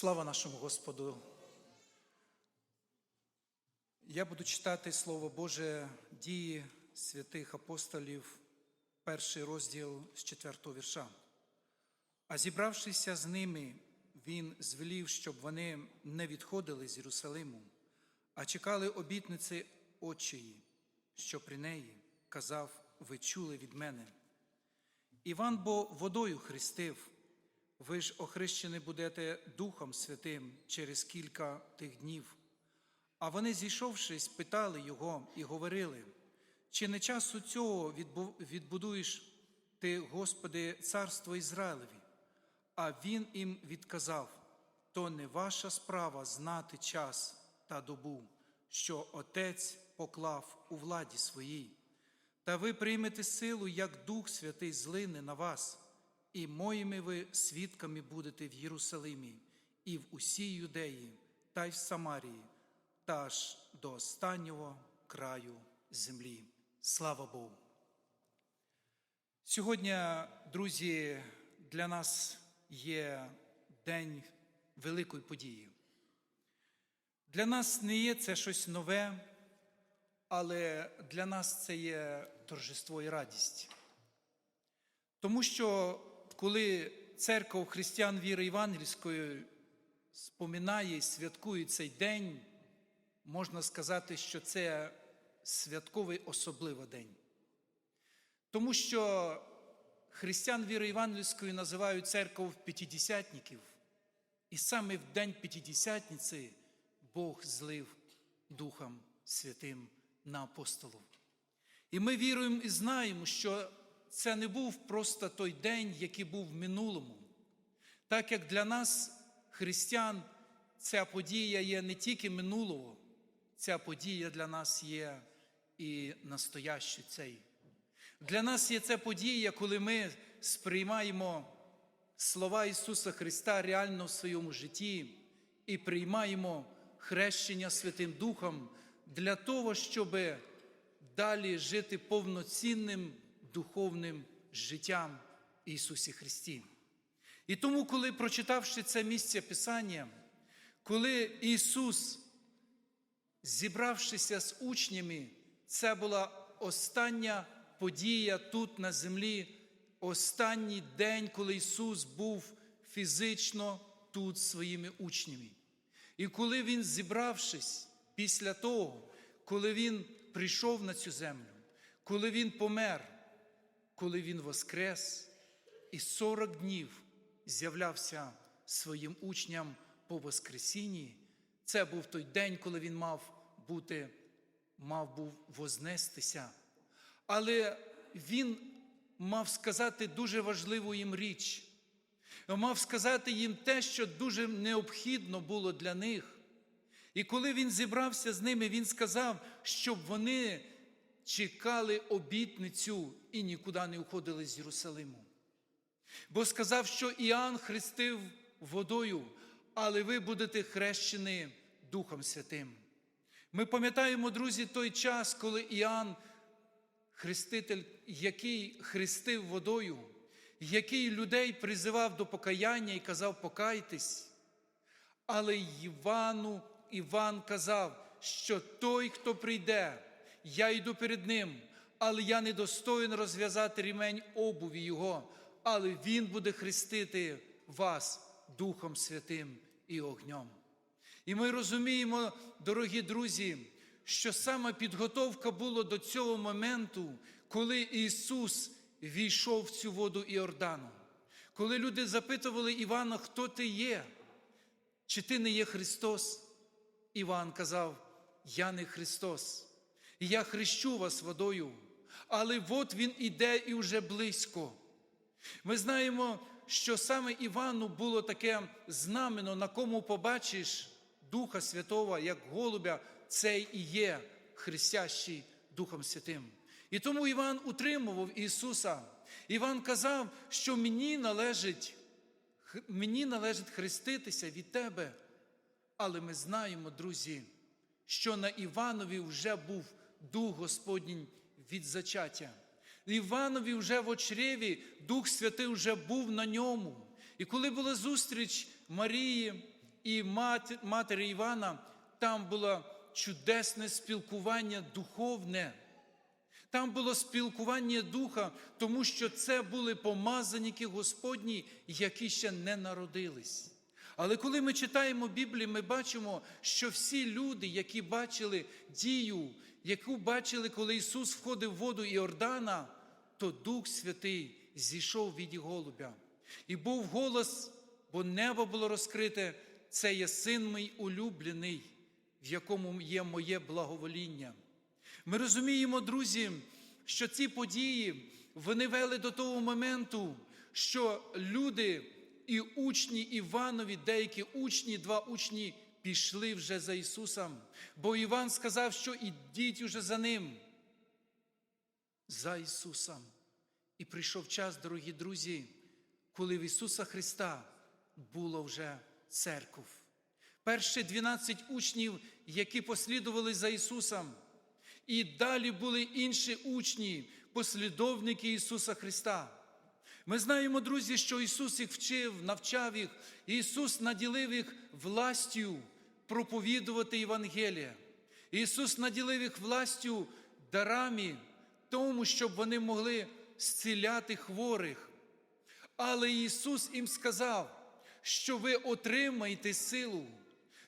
Слава нашому Господу. Я буду читати Слово Боже дії святих апостолів, перший розділ з четвертого вірша. А зібравшися з ними, він звелів, щоб вони не відходили з Єрусалиму, а чекали обітниці Отчої, що при неї казав, ви чули від мене. Іван бо водою хрестив, ви ж охрещені будете Духом Святим через кілька тих днів. А вони, зійшовшись, питали його і говорили, чи не часу цього відбу- відбудуєш ти, Господи, царство Ізраїлеві? А він їм відказав: то не ваша справа знати час та добу, що Отець поклав у владі своїй. Та ви приймете силу, як Дух Святий злине на вас, і моїми ви свідками будете в Єрусалимі, і в усій Юдеї, та й в Самарії, та аж до останнього краю землі. Слава Богу! Сьогодні, друзі, для нас є день великої події. Для нас не є це щось нове, але для нас це є торжество і радість. Тому що коли церква християн віри Євангельської споминає і святкує цей день, можна сказати, що це святковий особливий день. Тому що християн віри Євангельської називають церков п'ятидесятників, і саме в день П'ятидесятниці Бог злив Духом Святим на апостолів. І ми віруємо і знаємо, що це не був просто той день, який був в минулому. Так як для нас, християн, ця подія є не тільки минулого, ця подія для нас є і настоящий цей. Для нас є ця подія, коли ми сприймаємо слова Ісуса Христа реально в своєму житті і приймаємо хрещення Святим Духом для того, щоб далі жити повноцінним духовним життям Ісусі Христі. І тому, коли прочитавши це місце Писання, коли Ісус, зібравшися з учнями, це була остання подія тут на землі, останній день, коли Ісус був фізично тут своїми учнями. І коли Він, зібравшись після того, коли Він прийшов на цю землю, коли Він помер, коли Він воскрес, і 40 днів з'являвся своїм учням по Воскресінні, це був той день, коли Він мав бути, мав був вознестися. Але Він мав сказати дуже важливу їм річ. Мав сказати їм те, що дуже необхідно було для них. І коли він зібрався з ними, він сказав, щоб вони чекали обітницю і нікуди не уходили з Єрусалиму. Бо сказав, що Іоанн хрестив водою, але ви будете хрещені Духом Святим. Ми пам'ятаємо, друзі, той час, коли Іоанн, хреститель, який хрестив водою, який людей призивав до покаяння і казав, покайтесь. Але Івану Іван казав, що той, хто прийде, я йду перед ним, але я не достоїн розв'язати рімень обуві Його, але Він буде хрестити вас Духом Святим і огнем. І ми розуміємо, дорогі друзі, що саме підготовка була до цього моменту, коли Ісус війшов в цю воду Іордану. Коли люди запитували Івана, хто ти є, чи ти не є Христос? Іван казав, я не Христос, і я хрещу вас водою, але от Він іде і вже близько. Ми знаємо, що саме Івану було таке знамено, на кому побачиш Духа Святого, як голубя, цей і є хрестящий Духом Святим. І тому Іван утримував Ісуса. Іван казав, що мені належить, мені належить хреститися від Тебе. Але ми знаємо, друзі, що на Іванові вже був Дух Господній від зачаття. Іванові вже в очреві Дух Святий вже був на ньому. І коли була зустріч Марії і матері Івана там було чудесне спілкування духовне. Там було спілкування духа, тому що це були помазаніки Господні, які ще не народились. Але коли ми читаємо Біблію, ми бачимо, що всі люди, які бачили дію, яку бачили, коли Ісус входив в воду Іордана, то Дух Святий зійшов від голубя. І був голос, бо небо було розкрите, це є син мій улюблений, в якому є моє благовоління. Ми розуміємо, друзі, що ці події вони вели до того моменту, що люди і учні Іванові, деякі учні, два учні пішли вже за Ісусом, бо Іван сказав, що ідіть уже за ним. За Ісусом. І прийшов час, дорогі друзі, коли в Ісуса Христа було вже церков. Перші 12 учнів, які послідували за Ісусом, і далі були інші учні, послідовники Ісуса Христа. Ми знаємо, друзі, що Ісус їх вчив, навчав їх, Ісус наділив їх властю проповідувати Євангелія. Ісус наділив їх властю дарами, тому, щоб вони могли зціляти хворих. Але Ісус їм сказав, що ви отримаєте силу.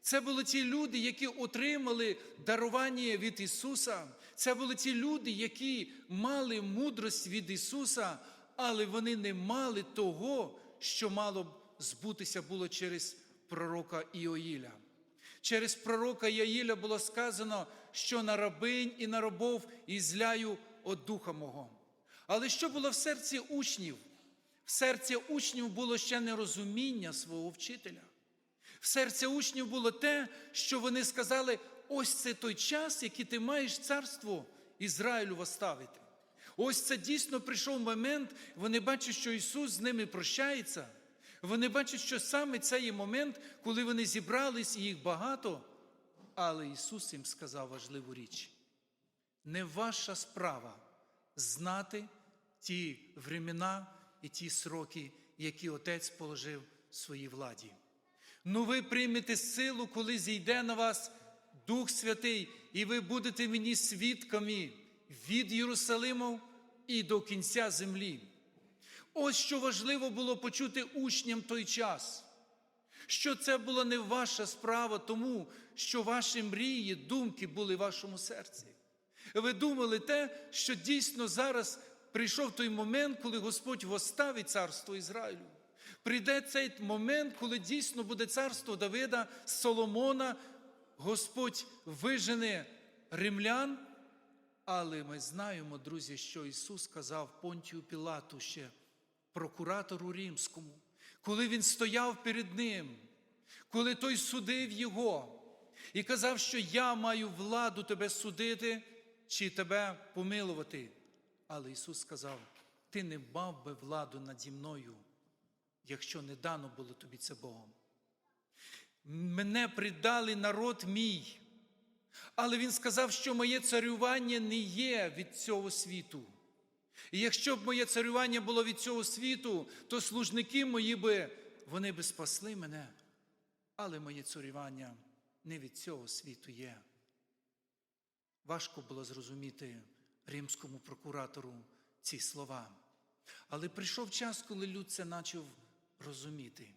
Це були ті люди, які отримали дарування від Ісуса. Це були ті люди, які мали мудрость від Ісуса, але вони не мали того, що мало б збутися було через пророка Іоїля. Через пророка Яїля було сказано, що на рабинь і на рабов ізляю от духа мого. Але що було в серці учнів? В серці учнів було ще нерозуміння свого вчителя. В серці учнів було те, що вони сказали: ось це той час, який ти маєш царство Ізраїлю восставити. Ось це дійсно прийшов момент, вони бачать, що Ісус з ними прощається. Вони бачать, що саме це є момент, коли вони зібрались, і їх багато. Але Ісус їм сказав важливу річ: не ваша справа знати ті времена і ті сроки, які Отець положив своїй владі. Ну ви приймете силу, коли зійде на вас Дух Святий, і ви будете мені свідками від Єрусалиму і до кінця землі. Ось що важливо було почути учням той час, що це була не ваша справа, тому що ваші мрії, думки були в вашому серці. Ви думали те, що дійсно зараз прийшов той момент, коли Господь восставить царство Ізраїлю. Прийде цей момент, коли дійсно буде царство Давида, Соломона, Господь вижене римлян. Але ми знаємо, друзі, що Ісус сказав Понтію Пілату ще, прокуратору римському, коли він стояв перед ним, коли той судив його і казав, що я маю владу тебе судити чи тебе помилувати. Але Ісус сказав: Ти не мав би владу наді мною, якщо не дано було тобі це Богом. Мене придали народ мій. Але він сказав, що моє царювання не є від цього світу. І якщо б моє царювання було від цього світу, то служники мої би, вони би спасли мене. Але моє царювання не від цього світу є. Важко було зрозуміти римському прокуратору ці слова. Але прийшов час, коли люд це почав розуміти.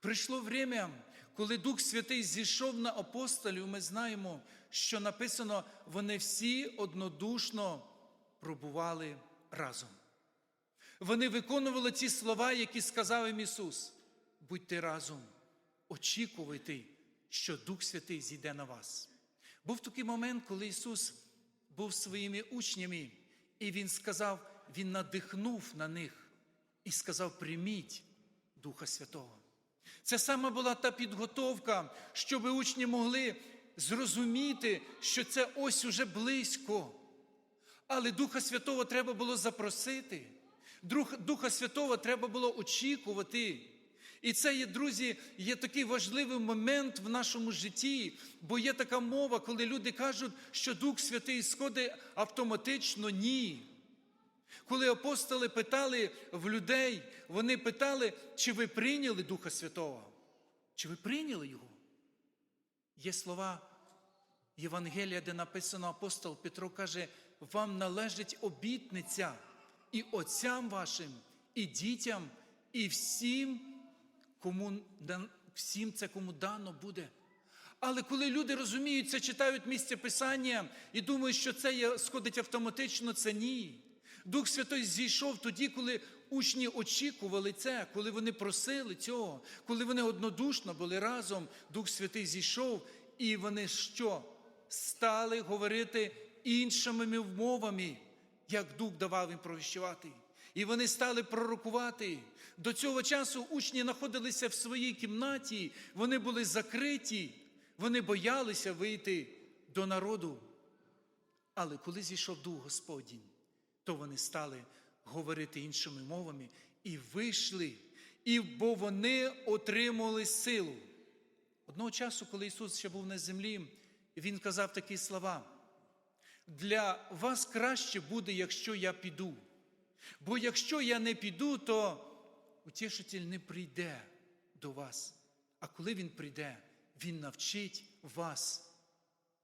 Прийшло время, коли Дух Святий зійшов на апостолів, ми знаємо, що написано, вони всі однодушно пробували разом. Вони виконували ті слова, які сказав їм Ісус. Будьте разом, очікуйте, що Дух Святий зійде на вас. Був такий момент, коли Ісус був своїми учнями, і Він сказав, Він надихнув на них і сказав: прийміть Духа Святого. Це саме була та підготовка, щоб учні могли зрозуміти, що це ось уже близько. Але Духа Святого треба було запросити. Духа Святого треба було очікувати. І це є, друзі, є такий важливий момент в нашому житті, бо є така мова, коли люди кажуть, що Дух Святий сходить автоматично ні. Коли апостоли питали в людей, вони питали, чи ви прийняли Духа Святого? Чи ви прийняли його? Є слова Євангелія, де написано апостол Петро каже, вам належить обітниця і отцям вашим, і дітям, і всім, кому всім це кому дано буде. Але коли люди розуміють це, читають місце Писання і думають, що це є, сходить автоматично, це ні. Дух Святой зійшов тоді, коли учні очікували це, коли вони просили цього, коли вони однодушно були разом, Дух Святий зійшов, і вони що? Стали говорити іншими мовами, як Дух давав їм провіщувати. І вони стали пророкувати. До цього часу учні знаходилися в своїй кімнаті, вони були закриті, вони боялися вийти до народу. Але коли зійшов Дух Господній, то вони стали говорити іншими мовами і вийшли, і бо вони отримали силу. Одного часу, коли Ісус ще був на землі, Він казав такі слова: для вас краще буде, якщо я піду. Бо якщо я не піду, то утішитель не прийде до вас. А коли він прийде, він навчить вас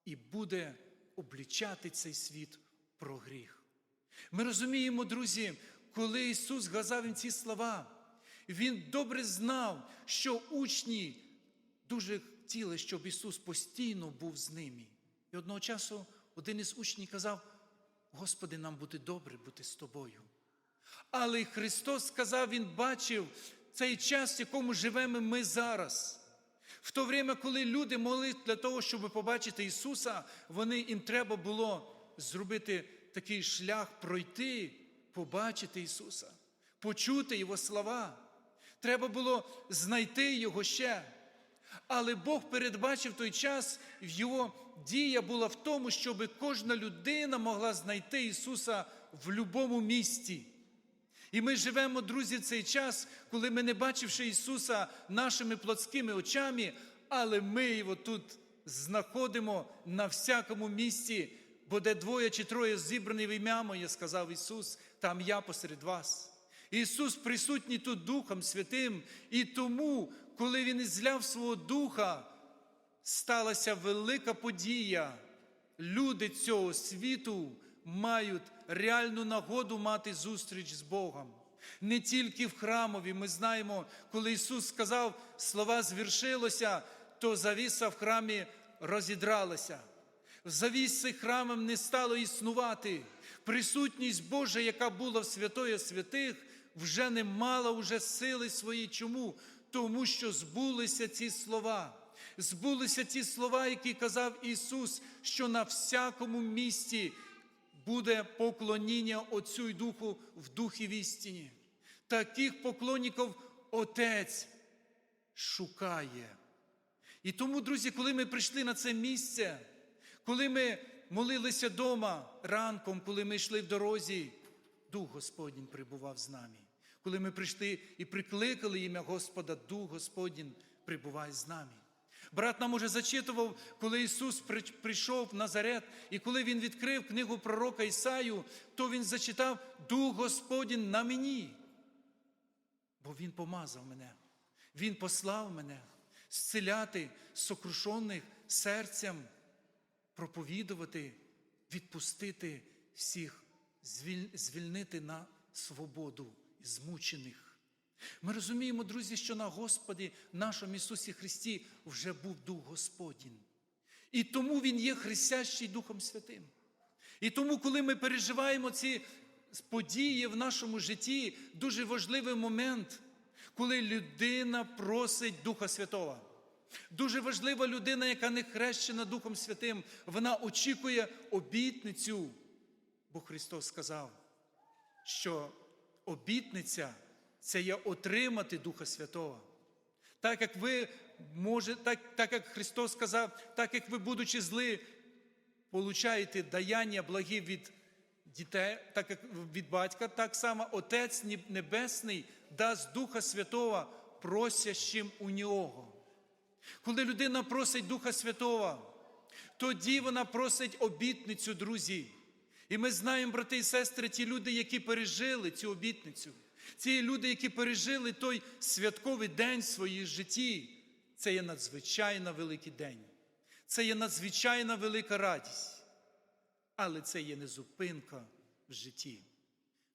і буде облічати цей світ про гріх. Ми розуміємо, друзі, коли Ісус газав їм ці слова, Він добре знав, що учні дуже хотіли, щоб Ісус постійно був з ними. І одного часу один із учнів казав: Господи, нам буде добре бути з тобою. Але Христос сказав, Він бачив цей час, в якому живемо ми зараз. В то время, коли люди молились для того, щоб побачити Ісуса, вони їм треба було зробити такий шлях, пройти, побачити Ісуса, почути Його слова. Треба було знайти Його ще. Але Бог передбачив той час, його дія була в тому, щоб кожна людина могла знайти Ісуса в будь-якому місті. І ми живемо, друзі, цей час, коли ми, не бачивши Ісуса нашими плотськими очами, але ми його тут знаходимо на всякому місці, бо де двоє чи троє зібрані в ім'я Моє, сказав Ісус, там я посеред вас. Ісус присутній тут Духом Святим, і тому, коли Він ізляв свого Духа, сталася велика подія. Люди цього світу мають реальну нагоду мати зустріч з Богом. Не тільки в храмові. Ми знаємо, коли Ісус сказав, слова звершилося, то завіса в храмі розідралася. Завіси храмом не стало існувати. Присутність Божа, яка була в святої святих, вже не мала уже сили своєї. Чому? Тому що збулися ці слова. Збулися ті слова, які казав Ісус, що на всякому місці буде поклоніння Отцю й Духу в духі в істині. Таких поклонників Отець шукає. І тому, друзі, коли ми прийшли на це місце, коли ми молилися вдома ранком, коли ми йшли в дорозі, Дух Господній прибував з нами. Коли ми прийшли і прикликали ім'я Господа, Дух Господній прибуває з нами. Брат нам уже зачитував, коли Ісус прийшов в Назарет, і коли Він відкрив книгу пророка Ісаю, то Він зачитав Дух Господній на мені. Бо Він помазав мене, Він послав мене зціляти сокрушених серцем, проповідувати, відпустити всіх, звільнити на свободу змучених. Ми розуміємо, друзі, що на Господі, нашому Ісусі Христі, вже був Дух Господній. І тому Він є хрестящий Духом Святим. І тому, коли ми переживаємо ці події в нашому житті, дуже важливий момент, коли людина просить Духа Святого. Дуже важлива людина, яка не хрещена Духом Святим, вона очікує обітницю. Бо Христос сказав, що обітниця це є отримати Духа Святого. Так як ви може, так, так як Христос сказав, так як ви, будучи зли, получаєте даяння благі від дітей, так як від батька, так само Отець Небесний дасть Духа Святого просящим у нього. Коли людина просить Духа Святого, тоді вона просить обітницю, друзі. І ми знаємо, брати і сестри, ті люди, які пережили цю обітницю, ці люди, які пережили той святковий день в своїй житті, Це є надзвичайно великий день. Це є надзвичайно велика радість. Але це є не зупинка в житті.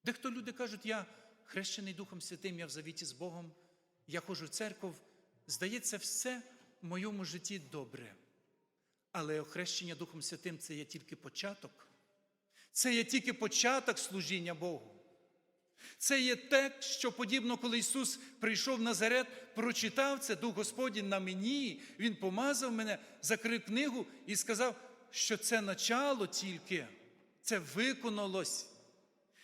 Дехто люди кажуть, я хрещений Духом Святим, я в завіті з Богом, я ходжу в церкву, здається, все в моєму житті добре. Але охрещення Духом Святим це є тільки початок. Це є тільки початок служіння Богу. Це є те, що подібно, коли Ісус прийшов в Назарет, прочитав це, Дух Господній на мені, Він помазав мене, закрив книгу і сказав, що це начало тільки, це виконалось.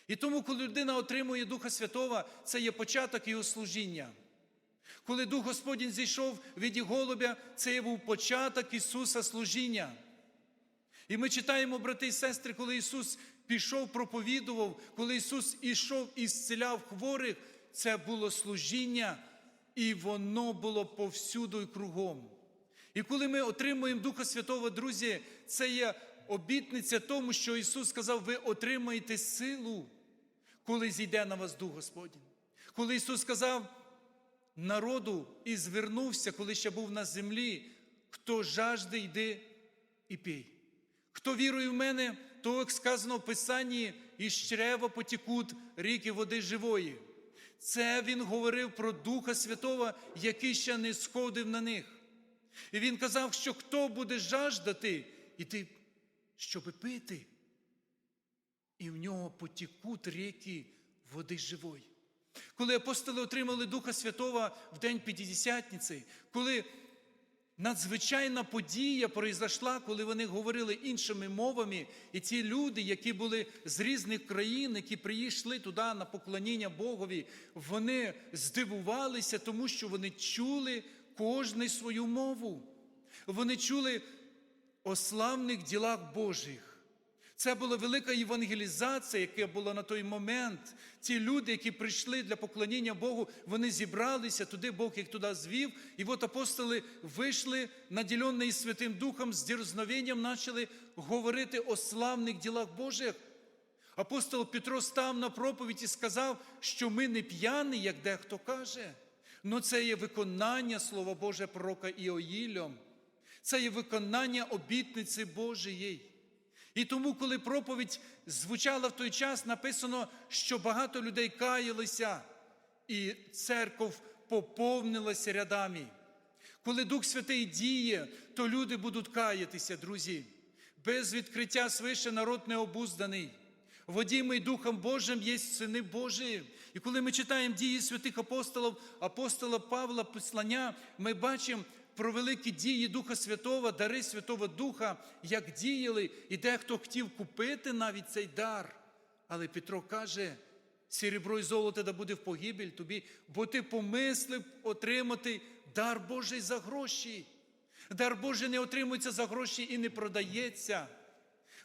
І тому, коли людина отримує Духа Святого, це є початок його служіння. Коли Дух Господній зійшов в віді голубя, це був початок Ісуса служіння. І ми читаємо, брати і сестри, коли Ісус пішов, проповідував, коли Ісус ішов і зціляв хворих, це було служіння, і воно було повсюду і кругом. І коли ми отримуємо Духа Святого, друзі, це є обітниця тому, що Ісус сказав, ви отримаєте силу, коли зійде на вас Дух Господній. Коли Ісус сказав народу і звернувся, коли ще був на землі, хто жажде, йди і пій. Хто вірує в мене, то, як сказано в Писанні, із чрева потікуть ріки води живої. Це він говорив про Духа Святого, який ще не сходив на них. І він казав, що хто буде жаждати, іти, щоби пити, і в нього потікуть ріки води живої. Коли апостоли отримали Духа Святого в день П'ятдесятниці, коли надзвичайна подія произошла, коли вони говорили іншими мовами, і ті люди, які були з різних країн, які прийшли туди на поклоніння Богові, вони здивувалися, тому що вони чули кожний свою мову. Вони чули о славних ділах Божих. Це була велика євангелізація, яка була на той момент. Ті люди, які прийшли для поклоніння Богу, вони зібралися туди, Бог їх туди звів. І от апостоли вийшли, наділені Святим Духом, з дерзновенням почали говорити о славних ділах Божих. Апостол Петро став на проповідь і сказав, що ми не п'яні, як дехто каже. Ну це є виконання Слова Боже пророка Іоїлем. Це є виконання обітниці Божої. І тому, коли проповідь звучала в той час, написано, що багато людей каялися, і церков поповнилася рядами. Коли Дух Святий діє, то люди будуть каятися, друзі. Без відкриття свише народ не обузданий. Водімий Духом Божим є сини Божі. І коли ми читаємо дії святих апостолів, апостола Павла, послання, ми бачимо про великі дії Духа Святого, дари Святого Духа, як діяли, і дехто хотів купити навіть цей дар. Але Петро каже: серебро і золото да буде в погибель тобі, бо ти помислив отримати дар Божий за гроші. Дар Божий не отримується за гроші і не продається.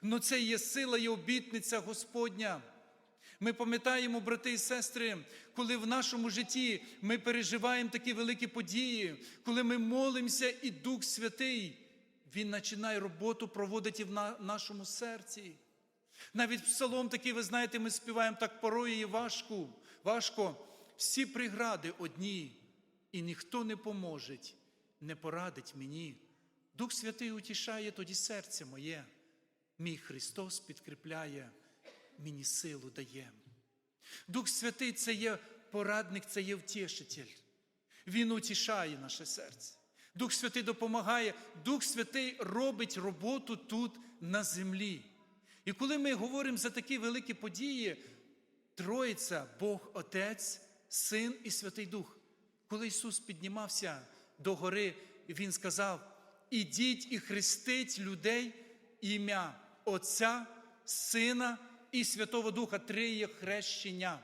Но це є сила і обітниця Господня. Ми пам'ятаємо, брати і сестри, коли в нашому житті ми переживаємо такі великі події, коли ми молимося, і Дух Святий, Він починає роботу проводити в нашому серці. Навіть псалом такий, ви знаєте, ми співаємо так порою і важко, важко. Всі прегради одні, і ніхто не поможе, не порадить мені. Дух Святий утішає тоді серце моє. Мій Христос підкріпляє мені силу дає. Дух Святий це є порадник, це є втішитель. Він утішає наше серце. Дух Святий допомагає, Дух Святий робить роботу тут на землі. І коли ми говоримо за такі великі події, Троїця, Бог Отець, Син і Святий Дух. Коли Ісус піднімався до гори, Він сказав: ідіть і хрестить людей ім'я Отця, Сина і Святого Духа, три є хрещення.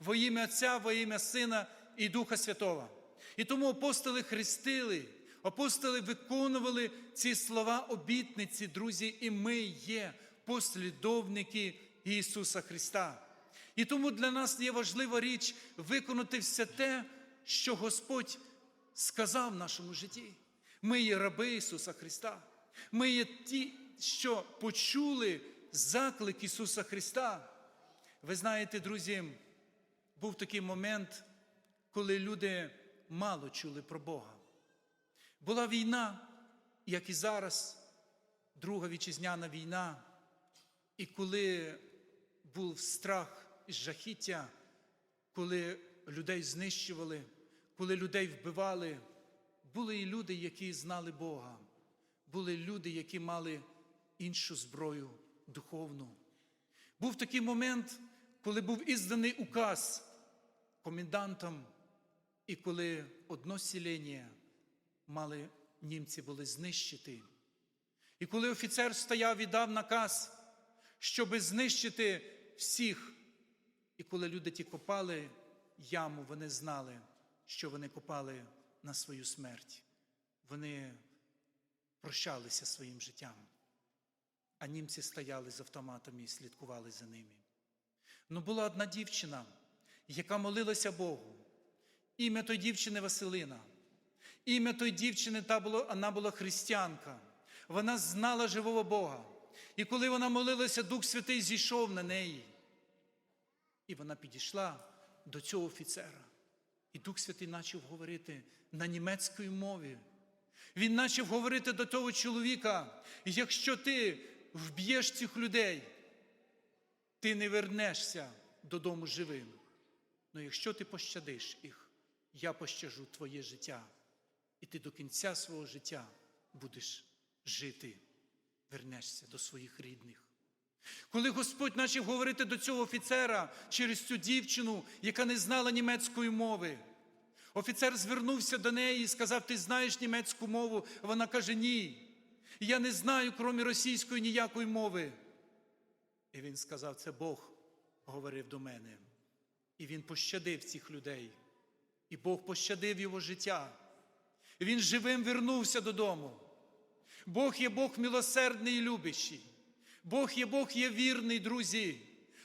Во ім'я Отця, во ім'я Сина і Духа Святого. І тому апостоли хрестили, апостоли виконували ці слова обітниці, друзі, і ми є послідовники Ісуса Христа. І тому для нас є важлива річ виконати все те, що Господь сказав в нашому житті. Ми є раби Ісуса Христа. Ми є ті, що почули заклик Ісуса Христа. Ви знаєте, друзі, був такий момент, коли люди мало чули про Бога. Була війна, як і зараз, Друга вітчизняна війна. І коли був страх і жахіття, коли людей знищували, коли людей вбивали, були і люди, які знали Бога, були люди, які мали іншу зброю духовну. Був такий момент, коли був ізданий указ комендантам, і коли одно селення мали німці були знищити. І коли офіцер стояв і дав наказ, щоби знищити всіх, і коли люди ті копали яму, вони знали, що вони копали на свою смерть. Вони прощалися своїм життям. А німці стояли з автоматами і слідкували за ними. Ну була одна дівчина, яка молилася Богу. Ім'я той дівчини Василина. Ім'я той дівчини та було, вона була християнка. Вона знала живого Бога. І коли вона молилася, Дух Святий зійшов на неї. І вона підійшла до цього офіцера. І Дух Святий почав говорити на німецькій мові. Він почав говорити до того чоловіка: якщо ти вб'єш цих людей, ти не вернешся додому живим. Але якщо ти пощадиш їх, я пощажу твоє життя, і ти до кінця свого життя будеш жити, вернешся до своїх рідних. Коли Господь почав говорити до цього офіцера через цю дівчину, яка не знала німецької мови, офіцер звернувся до неї і сказав: Ти знаєш німецьку мову? Вона каже: Ні. Я не знаю, крім російської ніякої мови. І він сказав: Це Бог говорив до мене. І він пощадив цих людей. І Бог пощадив його життя. І Він живим вернувся додому. Бог є Бог милосердний і любящий. Бог є Бог є вірний, друзі.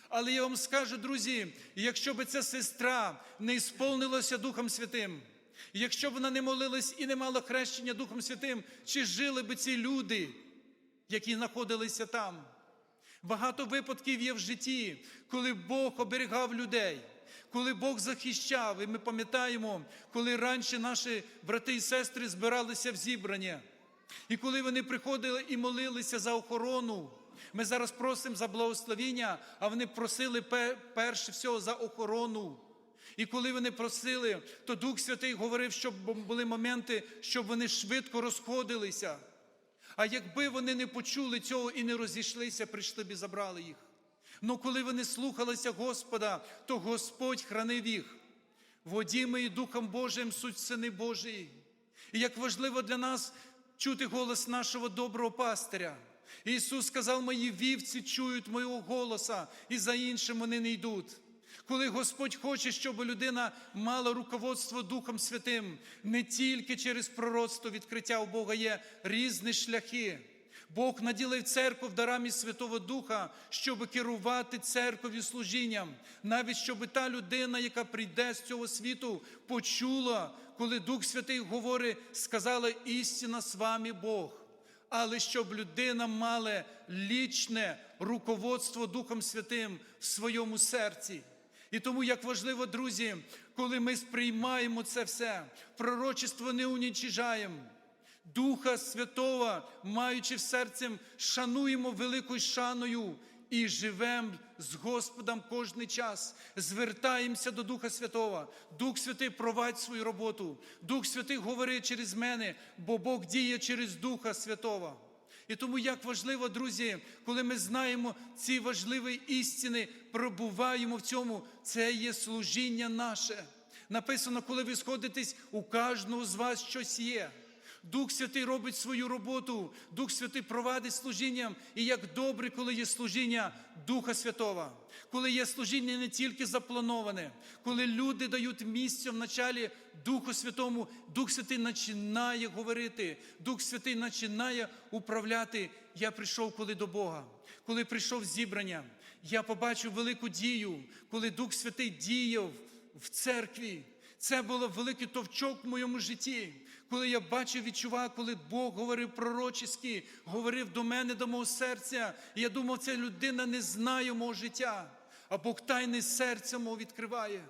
Але я вам скажу, друзі, якщо би ця сестра не ісполнилася Духом Святим, якщо б вона не молилась і не мала хрещення Духом Святим, чи жили би ці люди, які знаходилися там? Багато випадків є в житті, коли Бог оберігав людей, коли Бог захищав. І ми пам'ятаємо, коли раніше наші брати і сестри збиралися в зібрання. І коли вони приходили і молилися за охорону, ми зараз просимо за благословіння, а вони просили перше всього за охорону. І коли вони просили, то Дух Святий говорив, щоб були моменти, щоб вони швидко розходилися. А якби вони не почули цього і не розійшлися, прийшли б і забрали їх. Ну коли вони слухалися Господа, то Господь хранив їх. Водіми і Духом Божим суть сини Божії. І як важливо для нас чути голос нашого доброго пастиря. Ісус сказав, мої вівці чують мого голоса, і за іншим вони не йдуть. Коли Господь хоче, щоб людина мала руководство Духом Святим, не тільки через пророцтво відкриття у Бога є різні шляхи. Бог наділив церкву дарами Святого Духа, щоб керувати церков'ю служінням, навіть щоб та людина, яка прийде з цього світу, почула, коли Дух Святий говорить, сказала істина з вами Бог. Але щоб людина мала лічне руководство Духом Святим в своєму серці. І тому як важливо, друзі, коли ми сприймаємо це все, пророчество не унічижаємо. Духа Святого, маючи в серці, шануємо великою шаною і живемо з Господом кожний час. Звертаємося до Духа Святого. Дух Святий провадь свою роботу. Дух Святий говорить через мене, бо Бог діє через Духа Святого. І тому як важливо, друзі, коли ми знаємо ці важливі істини, пробуваємо в цьому, це є служіння наше. Написано, коли ви сходитесь, у кожного з вас щось є. Дух Святий робить свою роботу, Дух Святий провадить служінням. І як добре, коли є служіння Духа Святого, коли є служіння не тільки заплановане, коли люди дають місце в началі Духу Святому, Дух Святий починає говорити, Дух Святий починає управляти. Я прийшов коли до Бога, коли прийшов зібрання, я побачив велику дію, коли Дух Святий діяв в церкві. Це було великий товчок в моєму житті, коли я бачив, відчував, коли Бог говорив пророчески, говорив до мене, до мого серця. І я думав, ця людина не знає мого життя, а Бог тайне серця мого відкриває.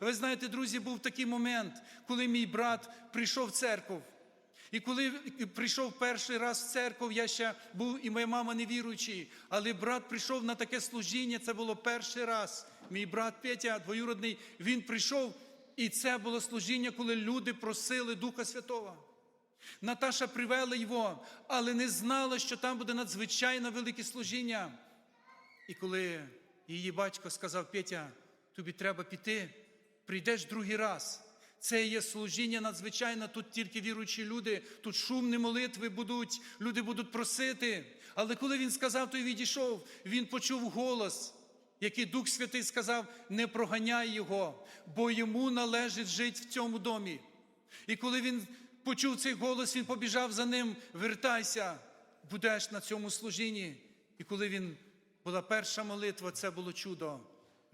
Ви знаєте, друзі, був такий момент, коли мій брат прийшов в церкву. І коли прийшов перший раз в церкву, я ще був і моя мама невіруючий, але брат прийшов на таке служіння, це було перший раз. Мій брат Петя, двоюродний, він прийшов, і це було служіння, коли люди просили Духа Святого. Наташа привела його, але не знала, що там буде надзвичайно велике служіння. І коли її батько сказав, Петя, тобі треба піти, прийдеш другий раз. Це є служіння надзвичайно, тут тільки віруючі люди, тут шумні молитви будуть, люди будуть просити. Але коли він сказав, то й відійшов, він почув голос, який Дух Святий сказав: не проганяй його, бо йому належить жити в цьому домі. І коли він почув цей голос, він побіжав за ним, вертайся, будеш на цьому служінні. І коли він була перша молитва, це було чудо.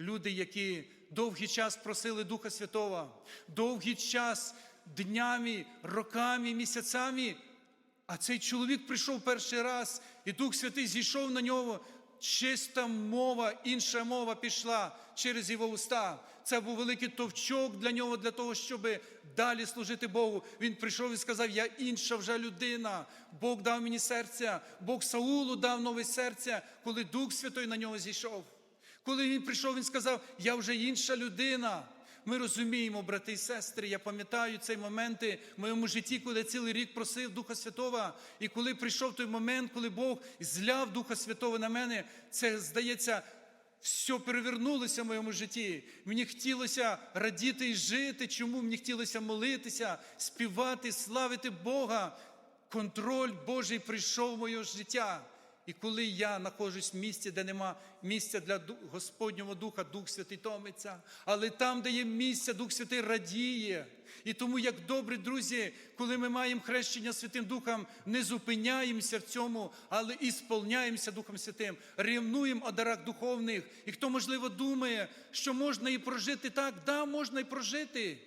Люди, які довгий час просили Духа Святого, довгий час, днями, роками, місяцями. А цей чоловік прийшов перший раз, і Дух Святий зійшов на нього. Чиста мова, інша мова пішла через його уста. Це був великий товчок для нього, для того, щоб далі служити Богу. Він прийшов і сказав: Я інша вже людина. Бог дав мені серця, Бог Саулу дав нове серце, коли Дух Святой на нього зійшов. Коли він прийшов, він сказав: Я вже інша людина. Ми розуміємо, брати і сестри, я пам'ятаю цей моменти в моєму житті, коли я цілий рік просив Духа Святого. І коли прийшов той момент, коли Бог зляв Духа Святого на мене, це здається. Все перевернулося в моєму житті. Мені хотілося радіти і жити. Чому мені хотілося молитися, співати, славити Бога. Контроль Божий прийшов в моє життя. І коли я знаходжусь в місці, де нема місця для Господнього Духа, Дух Святий томиться. Але там, де є місце, Дух Святий радіє. І тому, як добрі друзі, коли ми маємо хрещення Святим Духом, не зупиняємося в цьому, але і сповняємося Духом Святим, рівнуємо о дарах духовних. І хто, можливо, думає, що можна і прожити так, да, можна і прожити.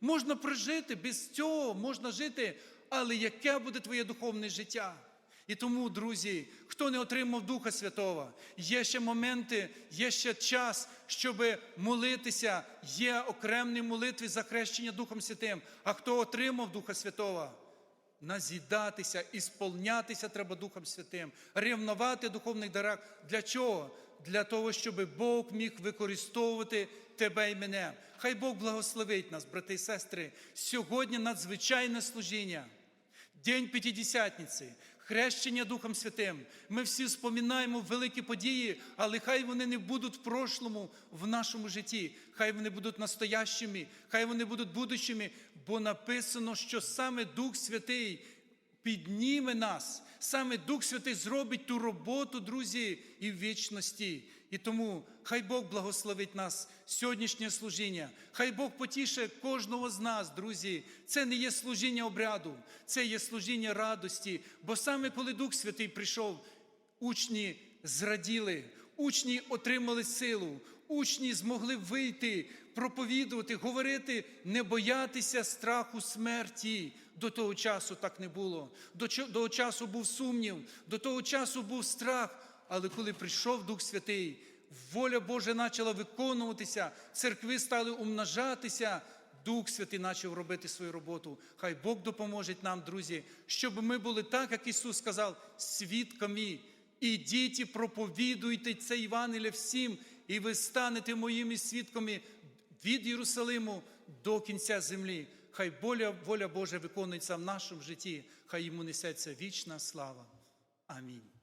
Можна прожити без цього, можна жити, але яке буде твоє духовне життя? І тому, друзі, хто не отримав Духа Святого, є ще моменти, є ще час, щоб молитися. Є окремні молитви за хрещення Духом Святим. А хто отримав Духа Святого? Назідатися, ісполнятися треба Духом Святим, рівнувати в духовних дарах. Для чого? Для того, щоб Бог міг використовувати тебе і мене. Хай Бог благословить нас, брати і сестри. Сьогодні надзвичайне служіння. День П'ятидесятниці, хрещення Духом Святим. Ми всі споминаємо великі події, але хай вони не будуть в прошлому в нашому житті. Хай вони будуть настоящими, хай вони будуть будущими, бо написано, що саме Дух Святий підніме нас. Саме Дух Святий зробить ту роботу, друзі, і в вічності. І тому хай Бог благословить нас сьогоднішнє служіння. Хай Бог потіше кожного з нас, друзі. Це не є служіння обряду, це є служіння радості. Бо саме коли Дух Святий прийшов, учні зраділи, учні отримали силу, учні змогли вийти, проповідувати, говорити, не боятися страху смерті. До того часу так не було. До до часу був сумнів, до того часу був страх. Але коли прийшов Дух Святий, воля Божа почала виконуватися, церкви стали умножатися. Дух Святий почав робити свою роботу. Хай Бог допоможе нам, друзі, щоб ми були так, як Ісус сказав, свідками. Ідіть і проповідуйте це Євангеліє всім, і ви станете моїми свідками від Єрусалиму до кінця землі. Хай воля, воля Божа виконується в нашому житті, хай йому несеться вічна слава. Амінь.